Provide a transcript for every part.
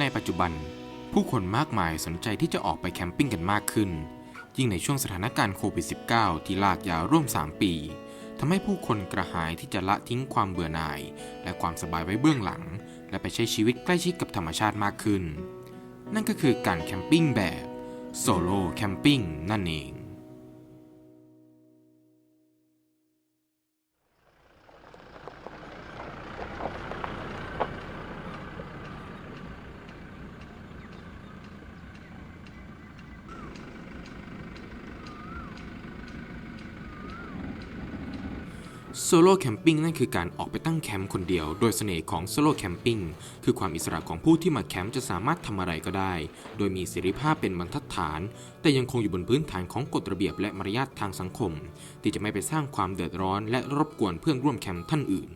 ในปัจจุบัน ผู้คนมากมายสนใจที่จะออกไปแคมปิ้งกันมากขึ้น ยิ่งในช่วงสถานการณ์โควิด -19 ที่ลากยาวร่วม 3 ปีทำให้ผู้คนกระหายที่จะละทิ้งความเบื่อหน่าย และความสบายไว้เบื้องหลัง และไปใช้ชีวิตใกล้ชิดกับธรรมชาติมากขึ้น นั่นก็คือการแคมปิ้งแบบโซโล่แคมปิ้งนั่นเอง โซโล่แคมปิ้งนั่นคือการออกไปตั้งแคมป์คนเดียว โดยเสน่ห์ของโซโล่แคมปิ้งคือความอิสระของผู้ที่มาแคมป์จะสามารถทำอะไรก็ได้ โดยมีเสรีภาพเป็นบรรทัดฐาน แต่ยังคงอยู่บนพื้นฐานของกฎระเบียบและมารยาททางสังคม ที่จะไม่ไปสร้างความเดือดร้อนและรบกวนเพื่อนร่วมแคมป์ท่านอื่น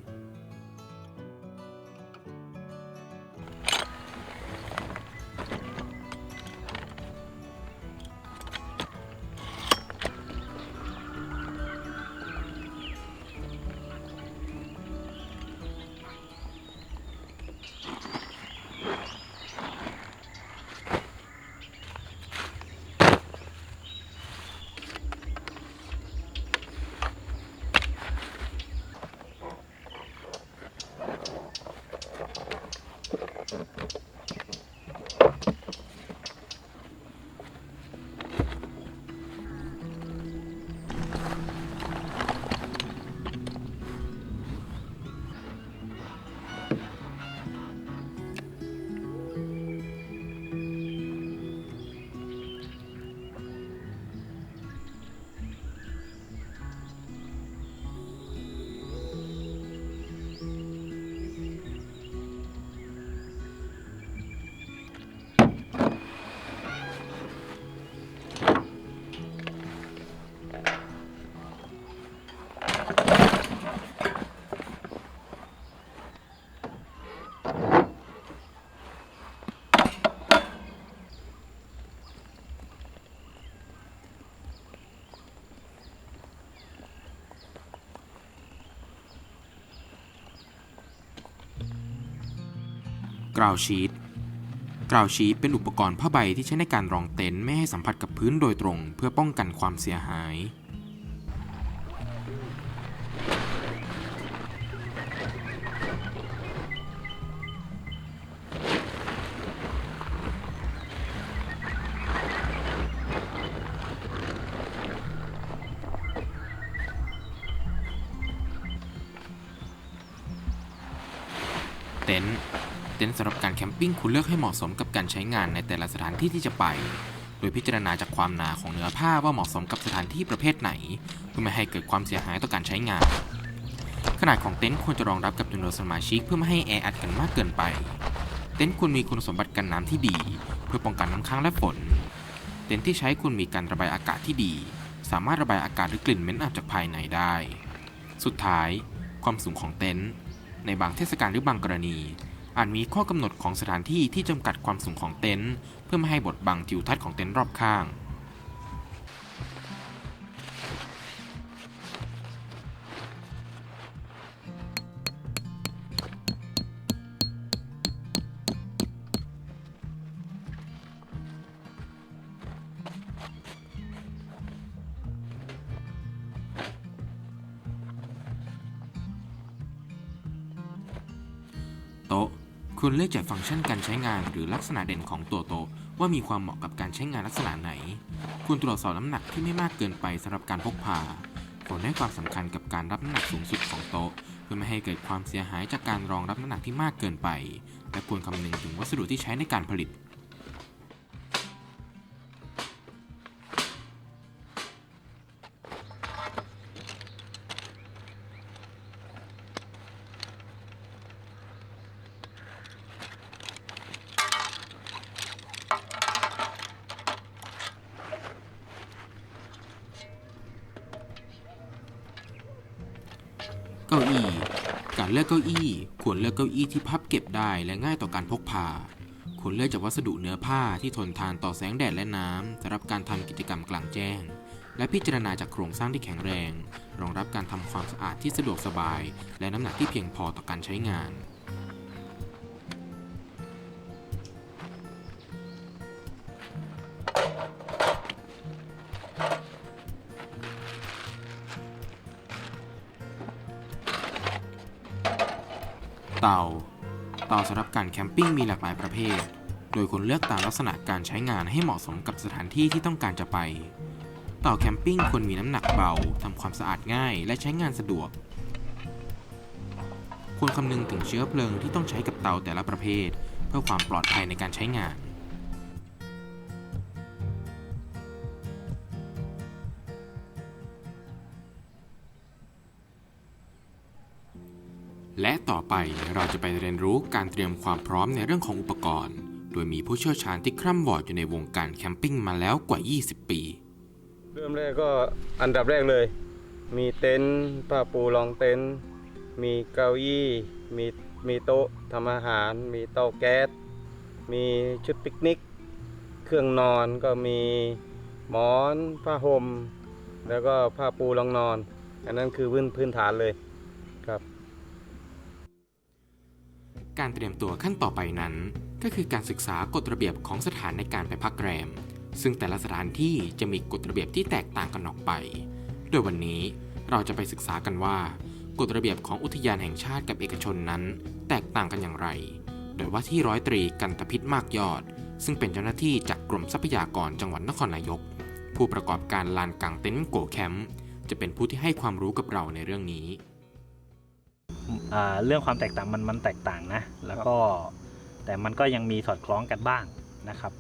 กราวชีตกราวชีตเป็นอุปกรณ์ผ้าใบที่ใช้ในการรองเต็นท์ไม่ให้สัมผัสกับพื้นโดยตรง เพื่อป้องกันความเสียหาย ปิ้งคุณเลือกให้เหมาะสมกับการใช้งานในแต่ละสถานที่ที่จะไป โดยพิจารณาจากความหนาของเนื้อผ้าว่าเหมาะสมกับสถานที่ประเภทไหน เพื่อไม่ให้เกิดความเสียหายต่อการใช้งาน ขนาดของเต็นท์ควรจะรองรับกับจำนวนสมาชิกเพื่อไม่ให้แออัดกันมากเกินไป เต็นท์ควรมีคุณสมบัติกันน้ำที่ดี เพื่อป้องกันน้ำค้างและฝน เต็นท์ที่ใช้ควรมีการระบายอากาศที่ดี สามารถระบายอากาศหรือกลิ่นเหม็นอับจากภายในได้ สุดท้าย ความสูงของเต็นท์ในบางเทศกาลหรือบางกรณี อาจมีข้อกำหนดของสถานที่ที่จำกัดความสูงของเต็นท์เพื่อไม่ให้บดบังทิวทัศน์ของเต็นท์รอบข้าง ควรเลือกจากฟังก์ชันการใช้งานหรือลักษณะเด่นของตัวโต๊ะว่ามีความเหมาะกับการใช้งานลักษณะไหน ควรตรวจสอบน้ำหนักที่ไม่มากเกินไปสำหรับการพกพาควรให้ความสำคัญกับการรับน้ำหนักสูงสุดของโต๊ะ เพื่อไม่ให้เกิดความเสียหายจากการรองรับน้ำหนักที่มากเกินไป และควรคำนึงถึงวัสดุที่ใช้ในการผลิต เลือกเก้าอี้ควรเลือกเก้าอี้ที่พับเก็บได้และง่ายต่อการพกพาควรเลือกจากวัสดุเนื้อผ้าที่ทนทานต่อแสงแดดและน้ำสำหรับการทำกิจกรรมกลางแจ้ง และพิจารณาจากโครงสร้างที่แข็งแรง รองรับการทำความสะอาดที่สะดวกสบาย และน้ำหนักที่เพียงพอต่อการใช้งาน เตา เตาสำหรับการแคมปิ้งมีหลากหลายประเภท โดยควรเลือกตามลักษณะการใช้งานให้เหมาะสมกับสถานที่ที่ต้องการจะไป เตาแคมปิ้งควรมีน้ำหนักเบาทำความสะอาดง่ายและใช้งานสะดวก ควรคำนึงถึงเชื้อเพลิงที่ต้องใช้กับเตาแต่ละประเภท เพื่อความปลอดภัยในการใช้งาน และต่อไปเราจะไปเรียนรู้การเตรียมความพร้อมในเรื่องของอุปกรณ์ โดยมีผู้เชี่ยวชาญที่คร่ำวอดอยู่ในวงการแคมปิ้งมาแล้วกว่า 20 ปี เริ่มแรกก็อันดับแรกเลย มีเต็นท์ผ้าปูรองเต็นท์มีเก้าอี้มีมีโต๊ะทำอาหาร มีเตาแก๊ส มีชุดปิกนิก เครื่องนอนก็มีหมอนผ้าห่มแล้วก็ผ้าปูรองนอน อันนั้นคือพื้นพื้นฐานเลยครับ การเตรียมตัวขั้นต่อไปนั้น ก็คือการศึกษากฎระเบียบของสถานในการไปพักแรม ซึ่งแต่ละสถานที่จะมีกฎระเบียบที่แตกต่างกันออกไป โดยวันนี้เราจะไปศึกษากันว่ากฎระเบียบของอุทยานแห่งชาติกับเอกชนนั้น แตกต่างกันอย่างไร โดยว่าที่ร้อยตรีกันตพิษมากยอด ซึ่งเป็นเจ้าหน้าที่จากกรมทรัพยากรจังหวัดนครนายก ผู้ประกอบการลานกลางเต็นท์โกแคมป์จะเป็นผู้ที่ให้ความรู้กับเราในเรื่องนี้ อ่าเรื่องความแตกต่างมันมันแตกต่างนะ แล้วก็แต่มันก็ยังมีสอดคล้องกันบ้างนะครับ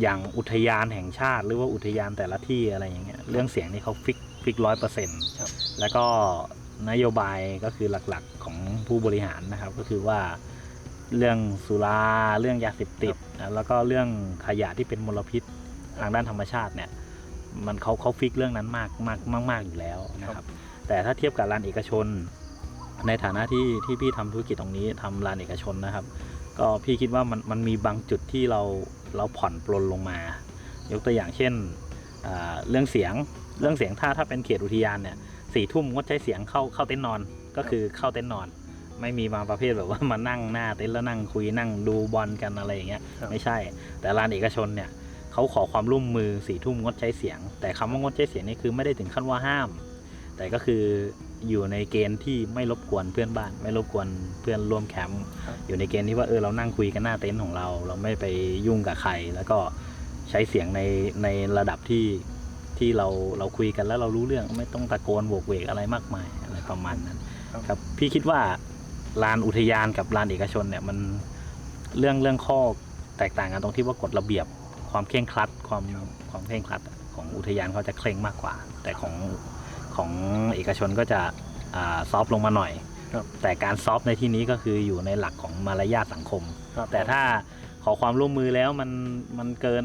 อย่างอุทยานแห่งชาติ หรือว่าอุทยานแต่ละที่อะไรอย่างเงี้ยเรื่องเสียงนี่เขาฟิกฟิกร้อยเปอร์เซ็นต์ครับ แล้วก็นโยบายก็คือหลักๆของผู้บริหารนะครับ ก็คือว่าเรื่องสุราเรื่องยาเสพติดนะแล้วก็เรื่องขยะที่เป็นมลพิษทางด้านธรรมชาติเนี่ย มันเขาเขาฟิกเรื่องนั้นมากมากมากมากอยู่แล้วนะครับ แต่ถ้าเทียบกับร้านเอกชน ในฐานะที่ที่พี่ทำธุรกิจตรงนี้ทำร้านเอกชนนะครับ ก็พี่คิดว่ามันมันมีบางจุดที่เราเราผ่อนปลนลงมา ยกตัวอย่างเช่นอ่าเรื่องเสียงเรื่องเสียงถ้าถ้าเป็นเขตอุทยานเนี่ยสี่ทุ่มงดใช้เสียงเข้าเข้าเต็นท์นอนก็คือเข้าเต็นท์นอน ไม่มีมาประเภทแบบว่ามานั่งหน้าเต็นท์แล้วนั่งคุยนั่งดูบอลกันอะไรอย่างเงี้ยครับไม่ใช่ แต่ร้านเอกชนเนี่ยเขาขอความร่วมมือสี่ทุ่มงดใช้เสียง แต่คำว่างดใช้เสียงนี่คือไม่ได้ถึงขั้นว่าห้าม แต่ก็คือ อยู่ในเกณฑ์ที่ไม่รบกวนเพื่อนบ้าน ไม่รบกวนเพื่อนร่วมแคมป์ครับอยู่ในเกณฑ์ที่ว่าเออเรานั่งคุยกันหน้าเต็นท์ของเรา เราไม่ไปยุ่งกับใคร แล้วก็ใช้เสียงในในระดับที่ที่เราเราคุยกันแล้วเรารู้เรื่องไม่ต้องตะโกนโวกเวกอะไรมากมายอะไรประมาณนั้นครับครับพี่คิดว่าลานอุทยานกับลานเอกชนเนี่ยมันเรื่องเรื่องข้อแตกต่างกันตรงที่ว่ากฎระเบียบความเคร่งครัดความความเคร่งครัดของอุทยานเขาจะเคร่งมากกว่า แต่ของ ของเอกชนก็จะอ่าซอฟต์ลงมาหน่อยครับแต่การซอฟต์ในที่นี้ก็คืออยู่ในหลักของมารยาทสังคมครับแต่ถ้าขอความร่วมมือแล้วมันมันเกิน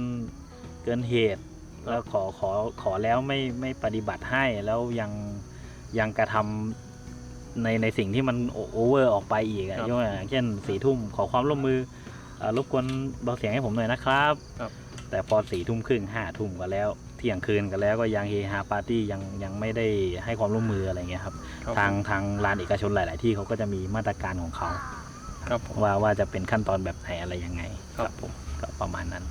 เกินเหตุ แล้วขอขอขอแล้วไม่ไม่ปฏิบัติให้แล้วยังยังกระทำในในสิ่งที่มันโอเวอร์ออกไปอีกอะครับยกตัวอย่างเช่นสี่ทุ่มขอความร่วมมือเอ่อรบกวนเบาเสียงให้ผมหน่อยนะครับครับแต่พอสี่ทุ่มครึ่งห้าทุ่มกันแล้ว เที่ยงคืนกันแล้วก็ยังเฮฮาปาร์ตี้ยังยังไม่ได้ให้ความร่วมมืออะไรเงี้ยครับครับทางทางร้านเอกชนหลาย ๆ ที่เขาก็จะมีมาตรการของเขาครับผม ว่าว่าจะเป็นขั้นตอนแบบไหนอะไรยังไงครับผมก็ประมาณนั้น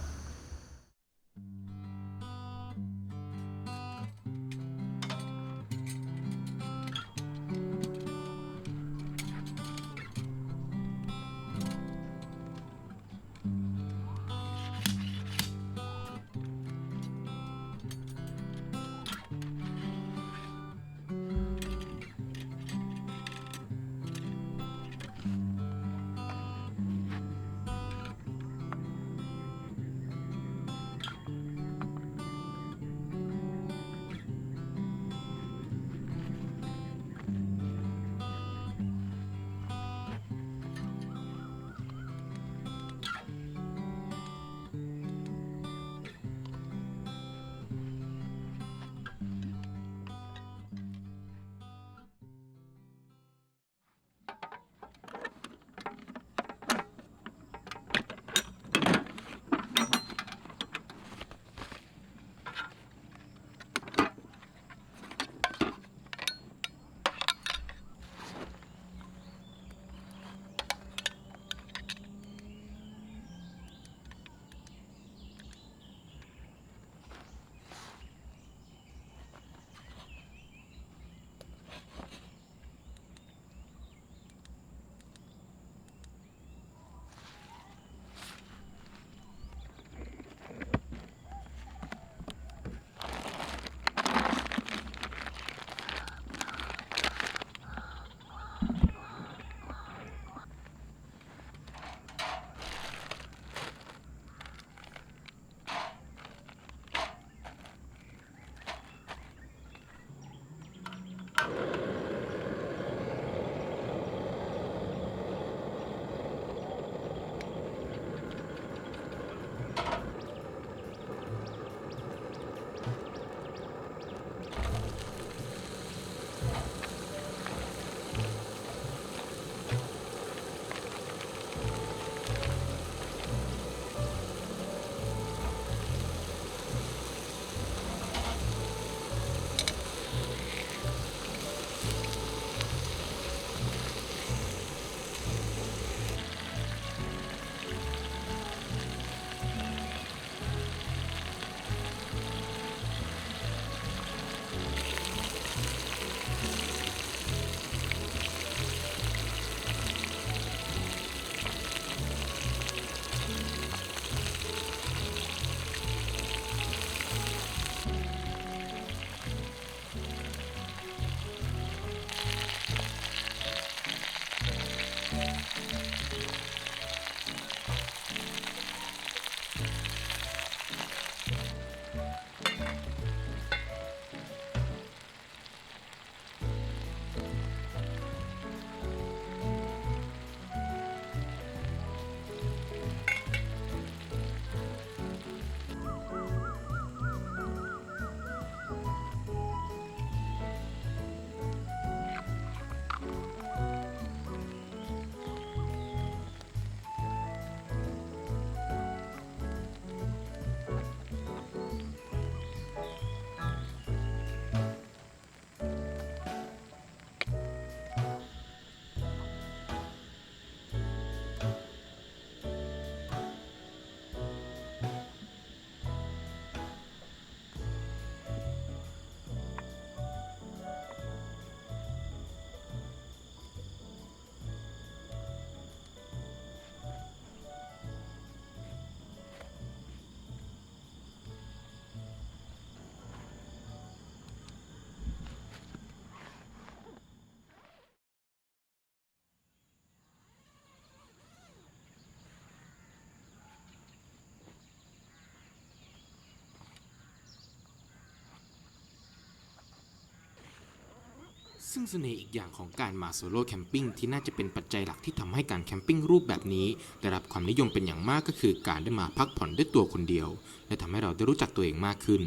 ซึ่งเสน่ห์อีกอย่างของการมาโซโล่แคมปิ้งที่น่าจะเป็นปัจจัยหลักที่ทำให้การแคมปิ้งรูปแบบนี้ได้รับความนิยมเป็นอย่างมากก็คือการได้มาพักผ่อนด้วยตัวคนเดียว และทำให้เราได้รู้จักตัวเองมากขึ้น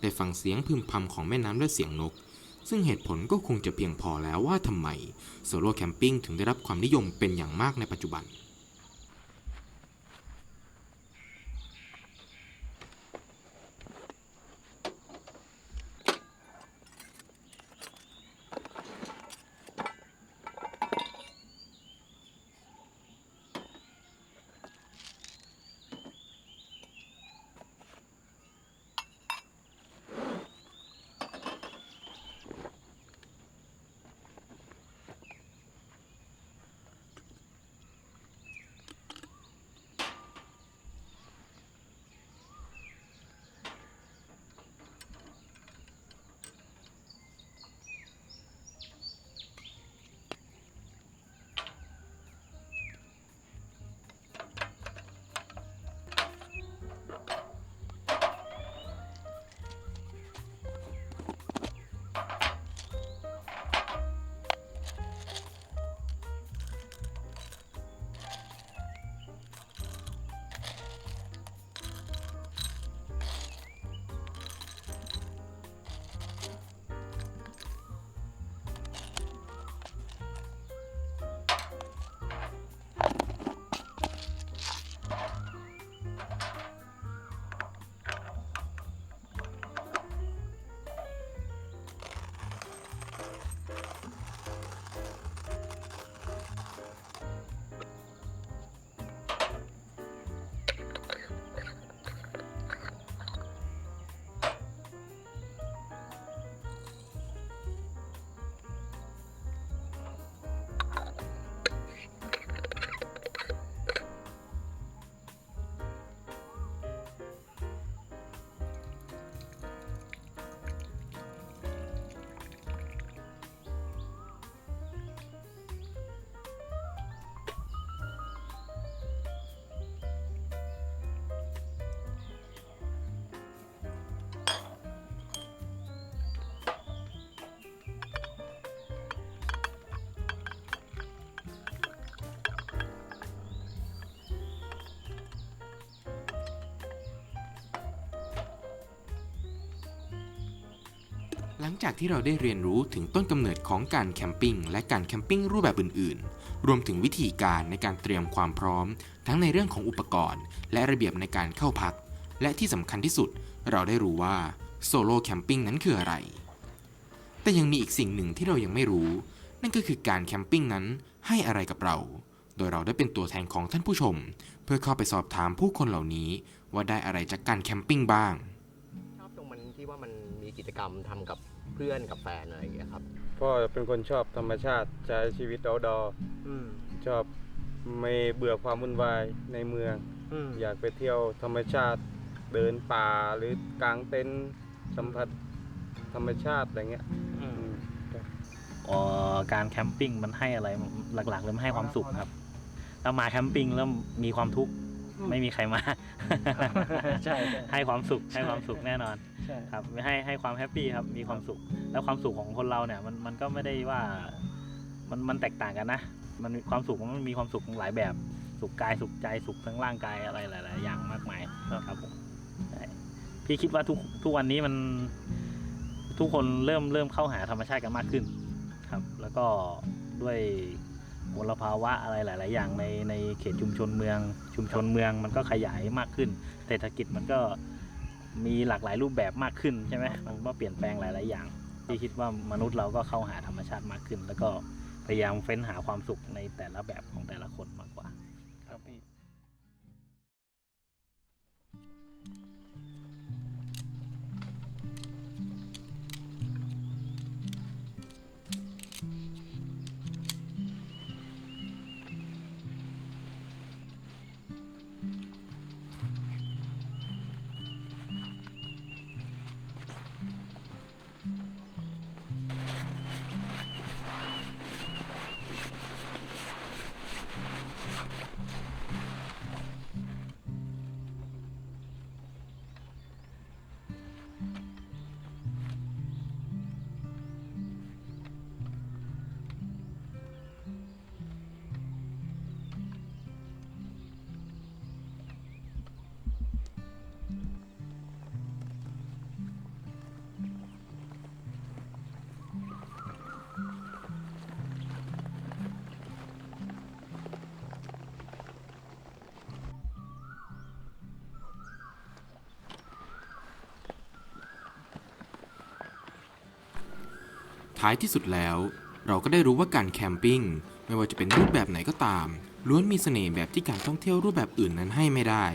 ได้ฟังเสียงพึมพำของแม่น้ำและเสียงนก ซึ่งเหตุผลก็คงจะเพียงพอแล้วว่าทำไมโซโล่แคมปิ้งถึงได้รับความนิยมเป็นอย่างมากในปัจจุบัน หลังจากที่เราได้เรียนรู้ถึงต้นกำเนิดของการแคมปิ้งและการแคมปิ้งรูปแบบอื่นๆ รวมถึงวิธีการในการเตรียมความพร้อม ทั้งในเรื่องของอุปกรณ์ และระเบียบในการเข้าพัก และที่สำคัญที่สุด เราได้รู้ว่าโซโล่แคมปิ้งนั้นคืออะไร แต่ยังมีอีกสิ่งหนึ่งที่เรายังไม่รู้ นั่นก็คือการแคมปิ้งนั้นให้อะไรกับเรา โดยเราได้เป็นตัวแทนของท่านผู้ชม เพื่อเข้าไปสอบถามผู้คนเหล่านี้ ว่าได้อะไรจากการแคมปิ้งบ้าง ชอบตรงมันที่ว่ามันมีกิจกรรมทำกับ พื่อนกับแฟนอะไรอย่างเงี้ยครับ พ่อเป็นคนชอบธรรมชาติใช้ชีวิต o อ t ดออืมชอบไม่เบื่อความวุ่นวายในเมือง อืมอยากไปเที่ยวธรรมชาติเดินป่าหรือกางเต็นท์สัมผัสธรรมชาติอะไรเงี้ยอืม อืม เอ่อการแคมปิ้งมันให้อะไรหลักๆเลยมันให้ความสุขครับถ้ามาแคมปิ้งแล้วมีความทุกข์ ไม่มีใครมาใช่ ให้ความสุขให้ความสุขแน่นอนใช่ครับให้ให้ความแฮปปี้ครับมีความสุข แล้วความสุขของคนเราเนี่ยมันมันก็ไม่ได้ว่ามันมันแตกต่างกันนะ มันมีความสุขมันมีความสุขหลายแบบ สุขกายสุขใจสุขทั้งร่างกายอะไรหลาย ๆ อย่างมากมายครับผมใช่พี่คิดว่าทุกทุกวันนี้มันทุกคนเริ่มเริ่มเข้าหาธรรมชาติกันมากขึ้นครับ แล้วก็ด้วย มลภาวะอะไรหลาย ๆ อย่างในในเขตชุมชนเมือง ชุมชนเมืองมันก็ขยายมากขึ้น เศรษฐกิจมันก็มีหลากหลายรูปแบบมากขึ้นใช่ไหมมันก็เปลี่ยนแปลงหลาย ๆ อย่างที่คิดว่ามนุษย์เราก็เข้าหาธรรมชาติมากขึ้น แล้วก็พยายามเฟ้นหาความสุขในแต่ละแบบของแต่ละคนมากกว่า ท้ายที่สุดแล้ว เราก็ได้รู้ว่าการแคมปิ้งไม่ว่าจะเป็นรูปแบบไหนก็ตาม ล้วนมีเสน่ห์แบบที่การท่องเที่ยวรูปแบบอื่นนั้นให้ไม่ได้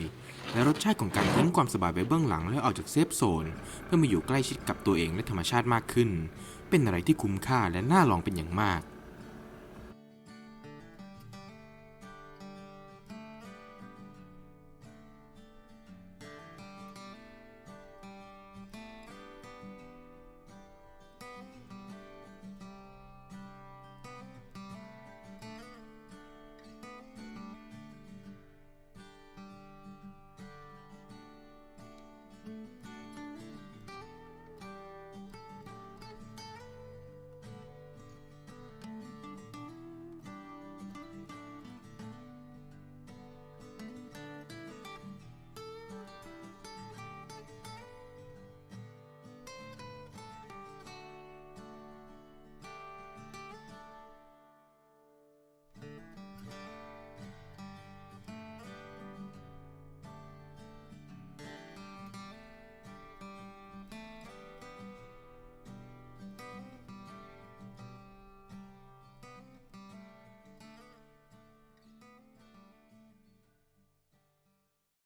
และรสชาติของการทิ้งความสบายไว้เบื้องหลังแล้วออกจากเซฟโซน เพื่อมาอยู่ใกล้ชิดกับตัวเองและธรรมชาติมากขึ้น เป็นอะไรที่คุ้มค่าและน่าลองเป็นอย่างมาก